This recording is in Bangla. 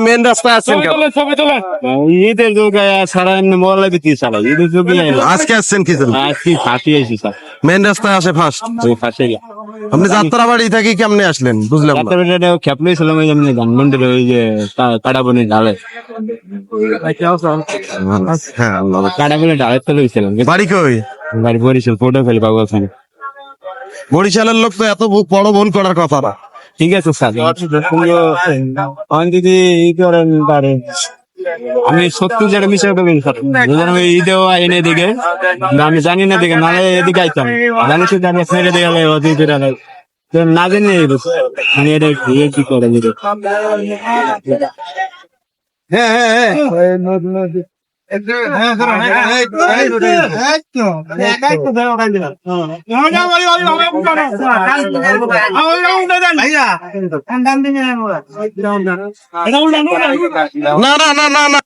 মেন রাস্তায় আছেন ঈদের যুগে সারা এমনি মোবাইল দিতে চালাই ঈদের যুগে আজকে আসছেন কি জন্য আজকে ফাঁসি আইছি স্যার। মেন রাস্তায় আসে ফার্স্ট ওই ফাঁসে আপনি যাত্রাবাড়ি থেকে কেমনে আসলেন? বুঝলাম খেপলে ছিলাম ওই যেমন ওই যে কাটাবনি ঢালে হ্যাঁ ঢালে তো লইছিলাম বাড়ি কই? বাড়ি বরিশাল ফটো ফেলে পাবো বরিশালের লোক তো এত বড়- বড় ভুল করার কথা না। ঠিক আছে স্যার। দিদি ই করেন পারে। আমি সত্যি যেটা মিশে দেবেন স্যার। যদি আমি ঈদেও আইনে দিকে। আমি জানি না দিকে নাহলে এদিকে আইতাম। জানি তো জানি ছেড়ে গেলে ওদিকে গেলে না জানি এই বস। আমি এটা ইয়ে কি করে দিবে হ্যাঁ হ্যাঁ না না না না না।